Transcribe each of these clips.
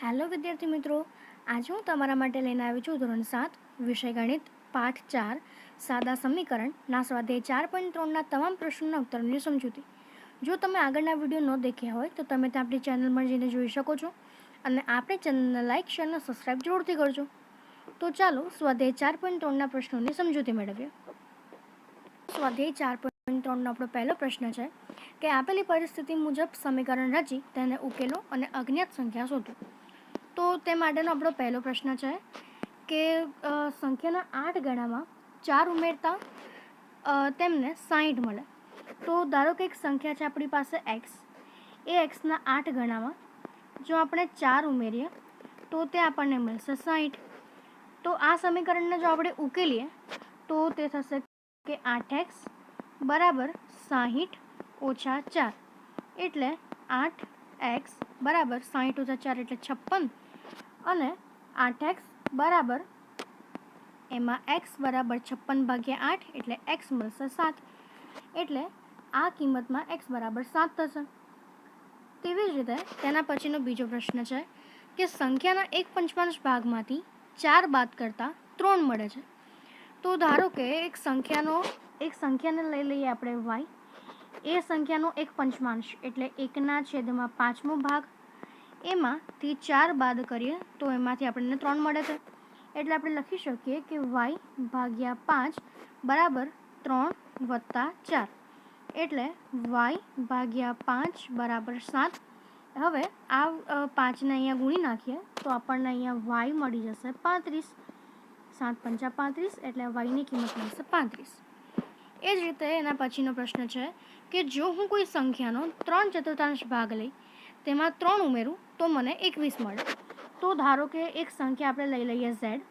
Hello વિદ્યાર્થી મિત્રો, આજે હું તમારા માટે લઈને આવી છું ધોરણ સાત, વિષય ગણિત, પાઠ ચાર, સાદા સમીકરણના સ્વાધ્યાય ચાર પોઈન્ટ ત્રણના તમામ પ્રશ્નોના ઉત્તરની સમજૂતી. જો તમે આગળના વીડિયો ન દેખ્યા હોય, તો તમે ત્યાં આપણી ચેનલમાં જઈને જોઈ શકો છો અને આપણી ચેનલને લાઇક શેર અને સબસ્ક્રાઈબ જરૂરથી કરજો. તો ચાલો સ્વાધ્યાય ચાર પોઈન્ટ ત્રણના પ્રશ્નોની સમજૂતી મેળવીએ. સ્વાધ્યાય ચાર પોઈન્ટ ત્રણનો આપણો પહેલો પ્રશ્ન છે કે આપેલી પરિસ્થિતિ મુજબ સમીકરણ રચી તેને ઉકેલો અને અજ્ઞાત સંખ્યા શોધો. તો તે માટેનો આપણો પહેલો પ્રશ્ન છે કે સંખ્યાના આઠ ગણામાં ચાર ઉમેરતા તેમને સાહીઠ મળે. તો ધારો કે એક સંખ્યા છે આપણી પાસે એક્સ એ એક્સના આઠ ગણામાં જો આપણે ચાર ઉમેરીએ, તો તે આપણને મળશે સાહીઠ તો આ સમીકરણને જો આપણે ઉકેલીએ, તો તે થશે કે આઠ એક્સ બરાબર સાહીઠ ઓછા ચાર. એટલે આઠ એક્સ બરાબર સાહીઠ ઓછા ચાર એટલે છપ્પન. અને આઠ એક્સ બરાબર એમાં એક્સ બરાબર છપ્પન ભાગ્યા આઠ એટલે એક્સ મળશે સાત. એટલે આ કિંમતમાં એક્સ બરાબર સાત થશે. તેવી જ રીતે તેના પછીનો બીજો પ્રશ્ન છે કે સંખ્યાના એક પંચમાંશ ભાગમાંથી ચાર બાદ કરતાં ત્રણ મળે છે. તો ધારો કે એક સંખ્યાનો, એક સંખ્યાને લઈ લઈએ આપણે વાય એ સંખ્યાનો એક પંચમાંશ એટલે એકના છેદમાં પાંચમો ભાગ એમાંથી ચાર બાદ કરીએ તો એમાંથી આપણને ત્રણ મળે છે. એટલે આપણે લખી શકીએ કે વાય ભાગ્યા પાંચ બરાબર ત્રણ વત્તા ચાર. એટલે વાય ભાગ્યા પાંચ બરાબર સાત. હવે આ પાંચને અહીંયા ગુણી નાખીએ તો આપણને અહીંયા વાય મળી જશે પાંત્રીસ. સાત પંચા પાંત્રીસ એટલે વાયની કિંમત મળશે પાંત્રીસ. એ જ રીતે એના પછીનો પ્રશ્ન છે કે જો હું કોઈ સંખ્યાનો ત્રણ ચતુર્થાંશ ભાગ લઈ તેમાં ત્રણ ઉમેરું તો મને એકવીસ મળે. તો ધારો કે એક સંખ્યા આપણે લઈ લઈએ ઝેડ.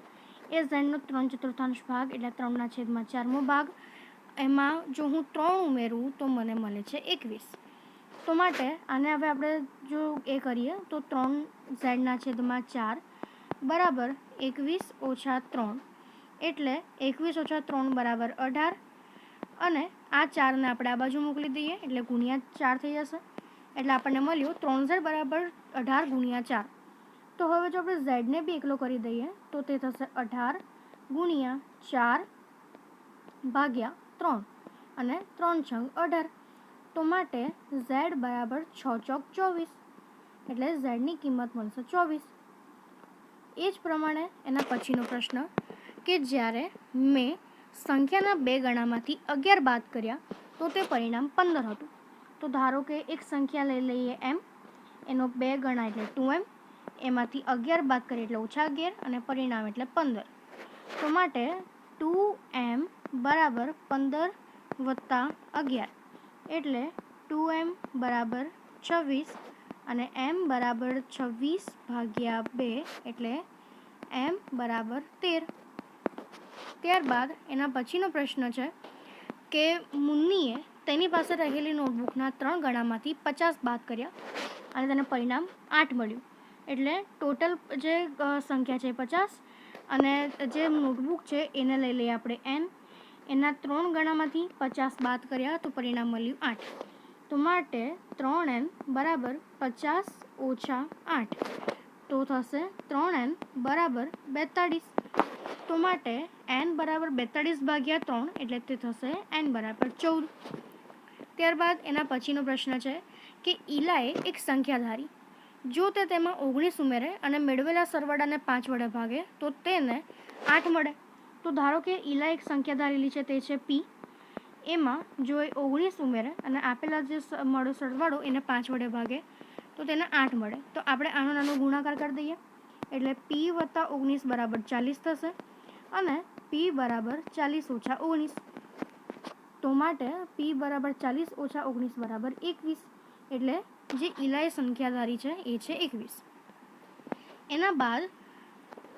એ ઝેડનો ત્રણ ચતુર્થાંશ ભાગ એટલે ત્રણના છેદમાં ચારમો ભાગ. એમાં જો હું ત્રણ ઉમેરું તો મને મળે છે એકવીસ. તો માટે આને હવે આપણે જો એ કરીએ તો ત્રણ ઝેડના છેદમાં ચાર બરાબર એકવીસ ઓછા ત્રણ. એટલે એકવીસ ઓછા ત્રણ બરાબર અઢાર. અને આ ચારને આપણે આ બાજુ મોકલી દઈએ એટલે ગુણ્યા ચાર થઈ જશે. એટલે આપણને મળ્યું ત્રણ ઝેડ બરાબર અઢાર ગુણ્યા ચાર. તો હવે જો આપણે ઝેડને બી એકલો કરી દઈએ, તો તે થશે અઢાર ગુણ્યા ચાર ભાગ્યા ત્રણ. અને ત્રણ છંગ અઢાર. તો માટે ઝેડ બરાબર છ ચોક ચોવીસ. એટલે ઝેડની કિંમત મળશે ચોવીસ. એ જ પ્રમાણે એના પછીનો પ્રશ્ન કે જ્યારે મેં સંખ્યાના બે ગણામાંથી અગિયાર બાદ કર્યા, તો તે પરિણામ પંદર હતું. તો ધારો કે એક સંખ્યા લઈ લઈએ એમ, એનો બે ગણા એટલે ટુ એમ. એમાંથી અગિયાર બાદ કરીએ એટલે ઓછા અગિયાર અને પરિણામ એટલે પંદર. તો માટે ટુ એમ બરાબર પંદર વત્તા અગિયાર. એટલે ટુ એમ બરાબર છવ્વીસ અને એમ બરાબર છવ્વીસ ભાગ્યા બે એટલે એમ બરાબર તેર. ત્યારબાદ એના પછીનો પ્રશ્ન છે કે મુન્નીએ તેની પાસે રહેલી નોટબુકના ત્રણ ગણામાંથી પચાસ બાદ કર્યા અને તેને પરિણામ આઠ મળ્યું. એટલે ટોટલ જે સંખ્યા છે પચાસ અને જે નોટબુક છે એને લઈ લઈએ આપણે એન. એના ત્રણ ગણામાંથી પચાસ બાદ કર્યા તો પરિણામ મળ્યું આઠ. તો માટે ત્રણ એન બરાબર પચાસ ઓછા આઠ. તો થશે ત્રણ એન બરાબર બેતાળીસ. તો માટે એન બરાબર બેતાળીસ ભાગ્યા ત્રણ એટલે તે થશે એન બરાબર ચૌદ. ત્યારબાદ એના પછીનો પ્રશ્ન છે કે ઈલાએ એક સંખ્યા ધારી. જો તે તેમાં ઓગણીસ ઉમેરે અને મેળવેલા સરવાળાને પાંચ વડે ભાગે, તો તેને આઠ મળે. તો ધારો કે ઈલા એક સંખ્યા ધારેલી છે તે છે પી. એમાં જો એ ઓગણીસ ઉમેરે અને આપેલા જે મળો સરવાળો એને પાંચ વડે ભાગે, તો તેને આઠ મળે. તો આપણે આનો નાનો ગુણાકાર કરી દઈએ. એટલે પી વત્તા ઓગણીસ બરાબર ચાલીસ થશે અને પી બરાબર ચાલીસ ઓછા ઓગણીસ. તો માટે પી બરાબર ચાલીસ ઓછા ઓગણીસ બરાબર એકવીસ. એટલે જે ઇલાય સંખ્યાધારી છે, એ છે એકવીસ. એના બાદ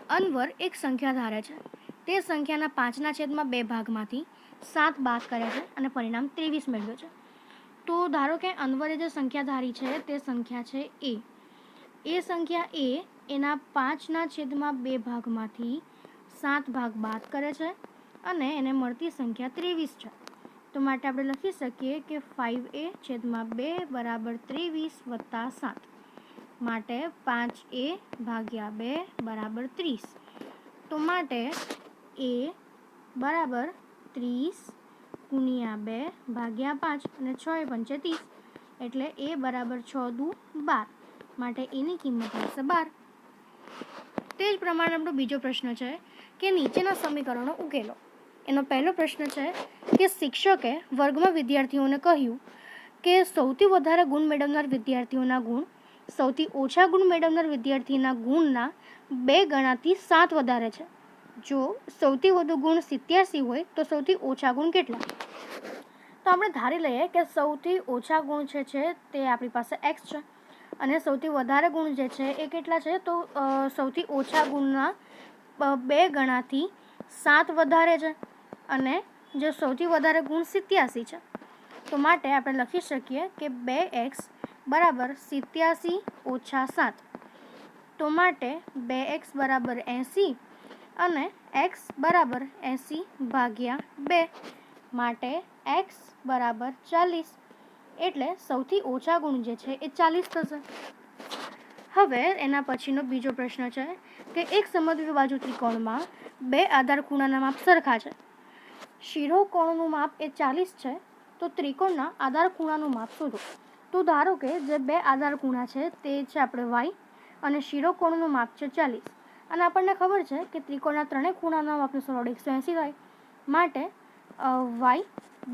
અનવર એક સંખ્યા ધારે છે. તે સંખ્યાના પાંચના છેદમાં બે ભાગમાંથી સાત બાદ કર્યા છે અને પરિણામ ત્રેવીસ મેળવ્યો છે. તો ધારો કે અનવરે જે સંખ્યા ધારી છે, તે સંખ્યા છે એ એ સંખ્યા એ એના પાંચના છેદમાં બે ભાગમાંથી સાત ભાગ બાદ કરે છે અને એને મળતી સંખ્યા ત્રેવીસ છે. તો માટે આપણે લખી શકીએ કે ફાઇવ એ છેદમાં બે બરાબર ત્રેવીસ વત્તા સાત. માટે પાંચ એ ભાગ્યા બે બરાબર ત્રીસ. તો માટે એ બરાબર ત્રીસ ગુણ્યા બે ભાગ્યા પાંચ અને છ એ પંચે ત્રીસ. એટલે એ બરાબર છ દુ બાર. માટે એની કિંમત આવશે બાર. તે જ પ્રમાણે આપણો બીજો પ્રશ્ન છે કે નીચેના સમીકરણો ઉકેલો. એનો પહેલો પ્રશ્ન છે કે શિક્ષકે વર્ગમાં વિદ્યાર્થીઓને કહ્યું કે સૌથી વધારે ગુણ મેળવનાર વિદ્યાર્થીઓના ગુણ, સૌથી ઓછા ગુણ મેળવનાર વિદ્યાર્થીના ગુણના બે ગણાથી સાત વધારે છે. જો સૌથી વધુ ગુણ સિત્યાસી હોય તો સૌથી ઓછા ગુણ કેટલા? તો આપણે ધારી લઈએ કે સૌથી ઓછા ગુણ છે છે તે આપણી પાસે એક્સ છે અને સૌથી વધારે ગુણ જે છે એ કેટલા છે? તો સૌથી ઓછા ગુણના બે ગણાથી સાત વધારે છે. અને જો સૌથી વધારે ગુણ સિત્યાસી છે, તો માટે આપણે લખી શકીએ કે બે એક્સ બરાબર સિત્યાસી ઓછા સાત. તો માટે બે એક્સ બરાબર એંસી અને એક્સ બરાબર એંસી ભાગ્યા બે માટે એક્સ બરાબર ચાલીસ. એટલે સૌથી ઓછા ગુણ જે છે એ ચાલીસ થશે. હવે એના પછીનો બીજો પ્રશ્ન છે કે એક સમદ્વિ બાજુ ત્રિકોણમાં બે આધાર ખૂણાના માપ સરખા છે. શિરો કોણનું માપ એ ચાલીસ છે, તો ત્રિકોણના આધાર ખૂણાનું માપ શોધો. તો ધારો કે જે બે આધાર ખૂણા છે, તે છે આપણે વાય અને શિરોકોણનું માપ છે ચાલીસ. અને આપણને ખબર છે કે ત્રિકોણના ત્રણેય ખૂણાના માપનું સરળ એકસો એંસી થાય. માટે વાય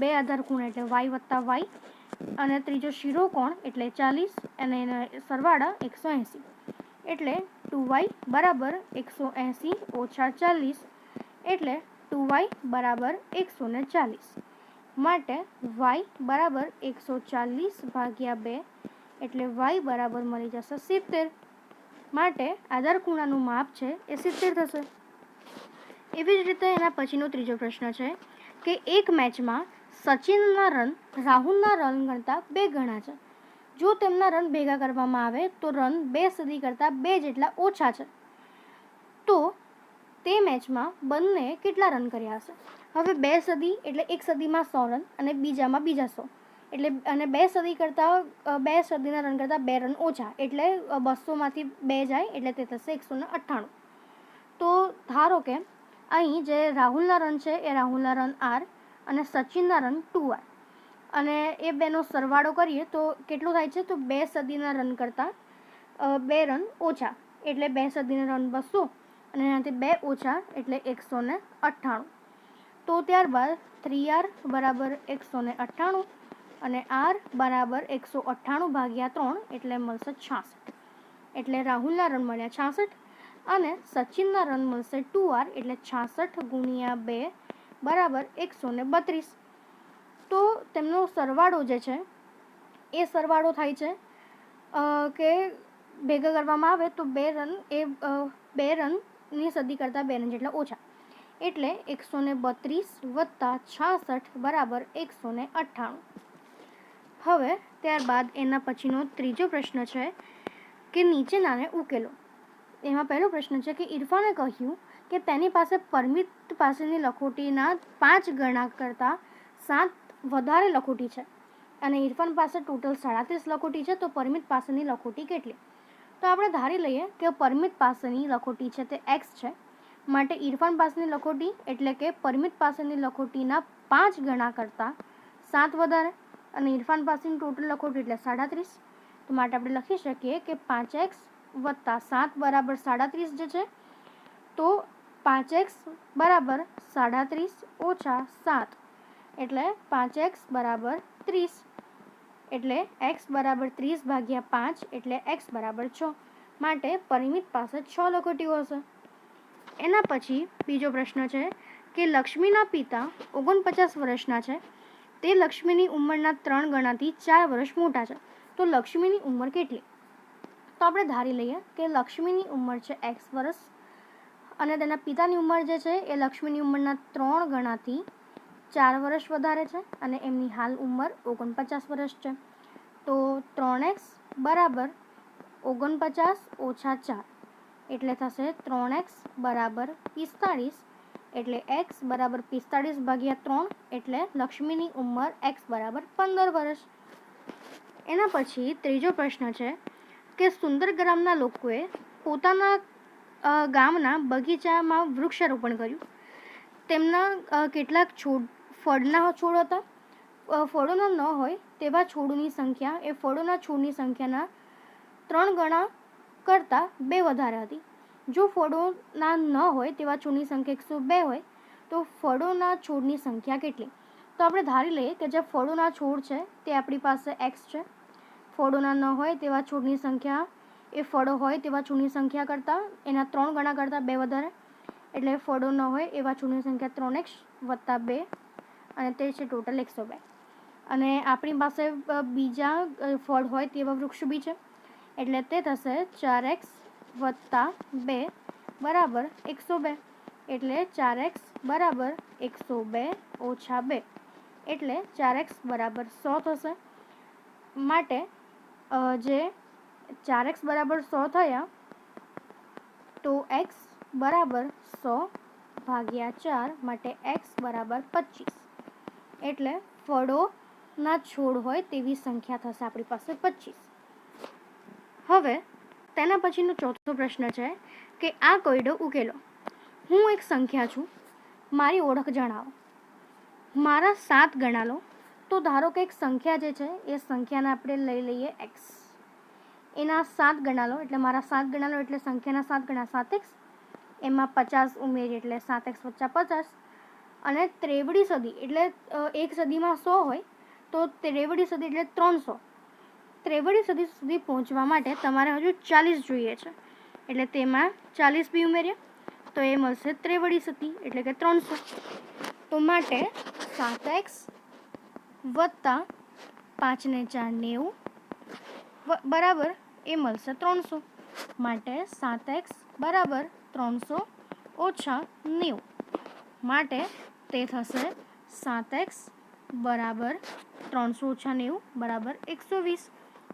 બે આધાર ખૂણા એટલે વાય વત્તા વાય અને ત્રીજો શિરોકોણ એટલે ચાલીસ અને એના સરવાળા એકસો એંસી. એટલે ટુ વાય બરાબર એકસો એંસી ઓછા ચાલીસ એટલે ટુ વાય બરાબર એકસો ને ચાલીસ. માટે વાય બરાબર એકસો ચાલીસ ભાગ્યા બે એટલે વાય બરાબર મળી જશે સિત્તેર. માટે આધાર ખૂણાનું માપ છે એ સિત્તેર થશે. એવી જ રીતે એના પછીનો ત્રીજો પ્રશ્ન છે કે એક મેચમાં સચિનના રન, રાહુલના રન કરતાં બે ગણા છે. જો તેમના રન ભેગા કરવામાં આવે તો રન બે સદી કરતાં બે જેટલા ઓછા છે. તો તે મેચમાં બંને કેટલા રન કર્યા હશે? હવે બે સદી એટલે એક સદીમાં સો રન અને બીજામાં બીજા સો. એટલે અને બે સદી કરતાં બે સદીના રન કરતાં બે રન ઓછા. એટલે બસોમાંથી બે જાય એટલે તે થશે એકસો ને અઠ્ઠાણું. તો ધારો કે અહીં જે રાહુલના રન છે એ રાહુલના રન આર અને સચિનના રન ટુ આર. અને એ બેનો સરવાળો કરીએ તો કેટલું થાય છે? તો બે સદીના રન કરતાં બે રન ઓછા. એટલે બે સદીના રન બસો અને એનાથી બે ઓછા એટલે એકસો ને અઠ્ઠાણું. તો ત્યારબાદ થ્રી આર બરાબર એકસો ને અઠ્ઠાણું અને આર બરાબર એકસો અઠ્ઠાણું ભાગ્યા ત્રણ એટલે મળશે છાસઠ. એટલે રાહુલના રન મળ્યા છાસઠ અને સચિનના રન મળશે ટુ આર એટલે છાસઠ ગુણ્યા બે બરાબર એકસો ને બત્રીસ. તો તેમનો સરવાળો જે છે, એ સરવાળો થાય છે કે ભેગા કરવામાં આવે તો બે રન એ બે બે રનની સદી કરતાં બે જેટલા ઓછા. એટલે એકસો ને બત્રીસ વત્તા છાસઠ બરાબર એકસો ને અઠ્ઠાણું. હવે ત્યારબાદ એના પછીનો ત્રીજો પ્રશ્ન છે કે નીચેનાને ઉકેલો. એમાં પહેલો પ્રશ્ન છે કે ઇરફાને કહ્યું કે તેની પાસે પરમિત પાસેની લખોટીના પાંચ ગણા કરતાં સાત વધારે લખોટી છે. અને ઇરફાન પાસે ટોટલ સાડત્રીસ લખોટી છે, તો પરમિત પાસેની લખોટી કેટલી? તો આપણે ધારી લઈએ કે પરમિત પાસેની લખોટી છે તે એક્સ છે. માટે ઇરફાન પાસેની લખોટી એટલે કે પરમિત પાસેની લખોટીના પાંચ ગણા કરતાં સાત વધારે અને ઇરફાન પાસેની ટોટલ લખોટી એટલે સાડત્રીસ. તો માટે આપણે લખી શકીએ કે પાંચ એક્સ વત્તા સાત બરાબર સાડત્રીસ જે છે, તો પાંચ એક્સ બરાબર સાડત્રીસ ઓછા સાત એટલે પાંચ એક્સ બરાબર ત્રીસ. એટલે એક્સ બરાબર ત્રીસ ભાગ્યા પાંચ એટલે એક્સ બરાબર છ. માટે પરિમિત પાસે છ લખોટીઓ હશે. એના પછી બીજો પ્રશ્ન છે કે લક્ષ્મીના પિતા ઓગણપચાસ વર્ષના છે. તે લક્ષ્મીની ઉંમરના ત્રણ ગણાથી ચાર વર્ષ મોટા છે. તો લક્ષ્મીની ઉંમર કેટલી? તો આપણે ધારી લઈએ કે લક્ષ્મીની ઉંમર છે એક્સ વર્ષ અને તેના પિતાની ઉંમર જે છે એ લક્ષ્મીની ઉંમરના ત્રણ ગણાથી ચાર વર્ષ વધારે છે અને એમની હાલ ઉંમર ઓગણપચાસ વર્ષ છે. તો ત્રણ એક્સ બરાબર ઓગણપચાસ ઓછા ચાર એટલે થશે ત્રણ એક્સ બરાબર પિસ્તાળીસ એટલે એક્સ બરાબર પિસ્તાળીસ ભાગ્યા ત્રણ એટલે લક્ષ્મીની ઉંમર એક્સ બરાબર પંદર વર્ષ. એના પછી ત્રીજો પ્રશ્ન છે કે સુંદર ગ્રામના લોકોએ પોતાના ગામના બગીચામાં વૃક્ષારોપણ કર્યું. તેમના કેટલાક છોડ ફળના છોડ હતા. ફળોના ન હોય તેવા છોડની સંખ્યા એ ફળોના છોડની સંખ્યાના ત્રણ ગણા કરતાં બે વધારે હતી. જો ફળોના ન હોય તેવા છોડની સંખ્યા એકસો બે હોય, તો ફળોના છોડની સંખ્યા કેટલી? તો આપણે ધારી લઈએ કે જે ફળોના છોડ છે તે આપણી પાસે એક્સ છે. ફળોના ન હોય તેવા છોડની સંખ્યા એ ફળો હોય તેવા છોડની સંખ્યા કરતાં એના ત્રણ ગણા કરતાં બે વધારે. એટલે ફળો ન હોય એવા છોડની સંખ્યા ત્રણ એક્સ વત્તા બે અને તે છે ટોટલ એકસો બે. અને આપણી પાસે બીજા ફળ હોય તેવા વૃક્ષ બી છે. એટલે તે થશે ચાર એક્સ વત્તા બે બરાબર એકસો બે. એટલે ચાર એક્સ બરાબર એકસો બે ઓછા બે. એટલે ચાર એક્સ બરાબર સો થશે. માટે જે ચાર એક્સ બરાબર સો થયા, તો એક્સ બરાબર સો ભાગ્યા ચાર માટે એક્સ બરાબર પચીસ. એટલે ફળોના છોડ હોય તેવી સંખ્યા થશે આપણી પાસે પચીસ. હવે તેના પછીનો ચોથો પ્રશ્ન છે કે આ કોયડો ઉકેલો. હું એક સંખ્યા છું, મારી ઓળખ જણાવો. મારા સાત ગણા લો તો ધારો કે એક સંખ્યા જે છે, એ સંખ્યાને આપણે લઈ લઈએ એક્સ. એના સાત ગણા લો એટલે મારા સાત ગણા લો એટલે સંખ્યાના સાત ગણા સાત એક્સ. એમાં પચાસ ઉમેરી એટલે સાત એક્સ વચ્ચા પચાસ. અને ત્રેવડી સદી એટલે એક સદીમાં સો હોય, તો ત્રેવડી સદી એટલે ત્રણસો. ત્રેવડી સદી સુધી પહોંચવા માટે તમારે હજુ ચાલીસ જોઈએ છે. એટલે તેમાં ચાલીસ બી ઉમેર્યા, તો એ મળશે ત્રેવડી સદી એટલે કે ત્રણસો. તો માટે સાત એક્સ વત્તા પાંચને ચાર નેવું બરાબર એ મળશે ત્રણસો. માટે સાત એક્સ બરાબર ત્રણસો ઓછા નેવું. માટે તે થશે સાત એક્સ બરાબર ત્રણસો ઓછા નેવું બરાબર એકસો વીસ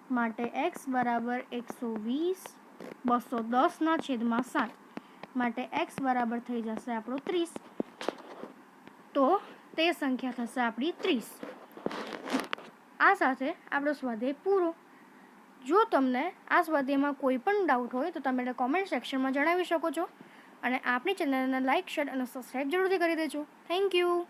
માટે એક્સ બરાબર એકસો વીસ બસો દસના છેદમાં સાત માટે એક્સ બરાબર થઈ જશે આપણો ત્રીસ. તો તે સંખ્યા થશે આપણી ત્રીસ. આ સાથે આપણો સ્વાધ્યાય પૂરો. જો તમને આ સ્વાધ્યાયમાં કોઈ પણ ડાઉટ હોય તો તમે કોમેન્ટ સેક્શનમાં જણાવી શકો છો. અને આપણી ચેનલને લાઇક શેર અને સબસ્ક્રાઈબ જરૂરથી કરી દેજો. Thank you.